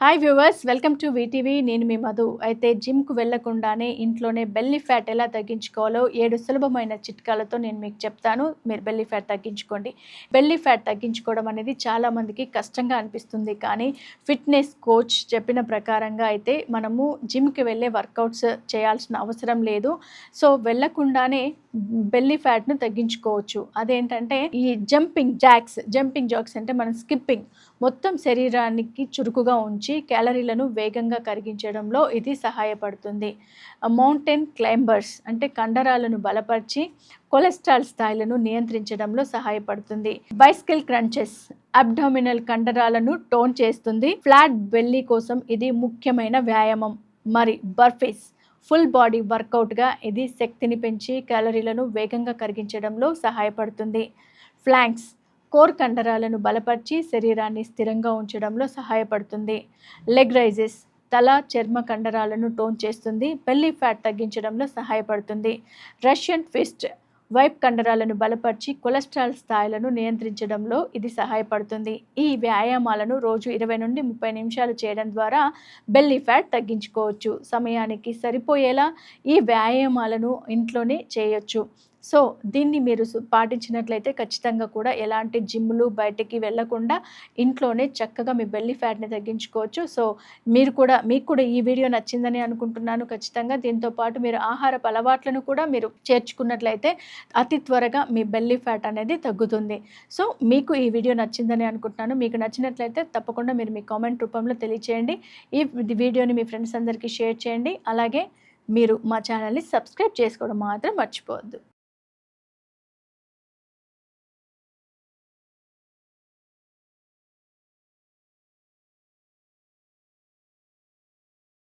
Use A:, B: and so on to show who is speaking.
A: Hi viewers welcome to VTV నేను మీ మధు. అయితే జిమ్కు వెళ్ళకుండానే ఇంట్లోనే బెల్లీ ఫ్యాట్ ఎలా తగ్గించుకోవాలో ఏడు సులభమైన చిట్కాలతో నేను మీకు చెప్తాను. మీరు బెల్లీ ఫ్యాట్ తగ్గించుకోండి. బెల్లీ ఫ్యాట్ తగ్గించుకోవడం అనేది చాలామందికి కష్టంగా అనిపిస్తుంది. కానీ ఫిట్నెస్ కోచ్ చెప్పిన ప్రకారంగా అయితే మనము జిమ్కి వెళ్ళే వర్కౌట్స్ చేయాల్సిన అవసరం లేదు. సో వెళ్ళకుండానే బెల్లీ ఫ్యాట్ను తగ్గించుకోవచ్చు. అదేంటంటే ఈ జంపింగ్ జాక్స్ జంపింగ్ జాక్స్ అంటే మనం స్కిప్పింగ్ మొత్తం శరీరానికి చురుకుగా ఉంచు క్యాలరీలను వేగంగా కరిగించడంలో ఇది సహాయపడుతుంది. మౌంటైన్ క్లైంబర్స్ అంటే కండరాలను బలపరిచి కొలెస్ట్రాల్ స్థాయిలను నియంత్రించడంలో సహాయపడుతుంది. బైస్కిల్ క్రంచెస్ అబ్డామినల్ కండరాలను టోన్ చేస్తుంది. ఫ్లాట్ బెల్లీ కోసం ఇది ముఖ్యమైన వ్యాయామం. మరి బర్ఫీస్ ఫుల్ బాడీ వర్కౌట్గా ఇది శక్తిని పెంచి క్యాలరీలను వేగంగా కరిగించడంలో సహాయపడుతుంది. ఫ్లాంక్స్ కోర్ కండరాలను బలపరిచి శరీరాన్ని స్థిరంగా ఉంచడంలో సహాయపడుతుంది. లెగ్ రైజెస్ తల చర్మ కండరాలను టోన్ చేస్తుంది బెల్లీ ఫ్యాట్ తగ్గించడంలో సహాయపడుతుంది. రష్యన్ ఫిస్ట్ వైప్ కండరాలను బలపరిచి కొలెస్ట్రాల్ స్థాయిలను నియంత్రించడంలో ఇది సహాయపడుతుంది. ఈ వ్యాయామాలను రోజు ఇరవై నుండి ముప్పై నిమిషాలు చేయడం ద్వారా బెల్లీ ఫ్యాట్ తగ్గించుకోవచ్చు. సమయానికి సరిపోయేలా ఈ వ్యాయామాలను ఇంట్లోనే చేయొచ్చు. సో దీన్ని మీరు పాటించినట్లయితే ఖచ్చితంగా కూడా ఎలాంటి జిమ్లు బయటికి వెళ్ళకుండా ఇంట్లోనే చక్కగా మీ బెల్లీ ఫ్యాట్ని తగ్గించుకోవచ్చు. సో మీరు కూడా మీకు కూడా ఈ వీడియో నచ్చిందని అనుకుంటున్నాను ఖచ్చితంగా. దీంతో పాటు మీరు ఆహారపు అలవాట్లను కూడా మీరు చేర్చుకున్నట్లయితే అతి త్వరగా మీ బెల్లీ ఫ్యాట్ అనేది తగ్గుతుంది. సో మీకు ఈ వీడియో నచ్చిందని అనుకుంటున్నాను. మీకు నచ్చినట్లయితే తప్పకుండా మీరు మీ కామెంట్ రూపంలో తెలియచేయండి. ఈ వీడియోని మీ ఫ్రెండ్స్ అందరికీ షేర్ చేయండి. అలాగే మీరు మా ఛానల్ని సబ్స్క్రైబ్ చేసుకోవడం మాత్రం మర్చిపోవద్దు.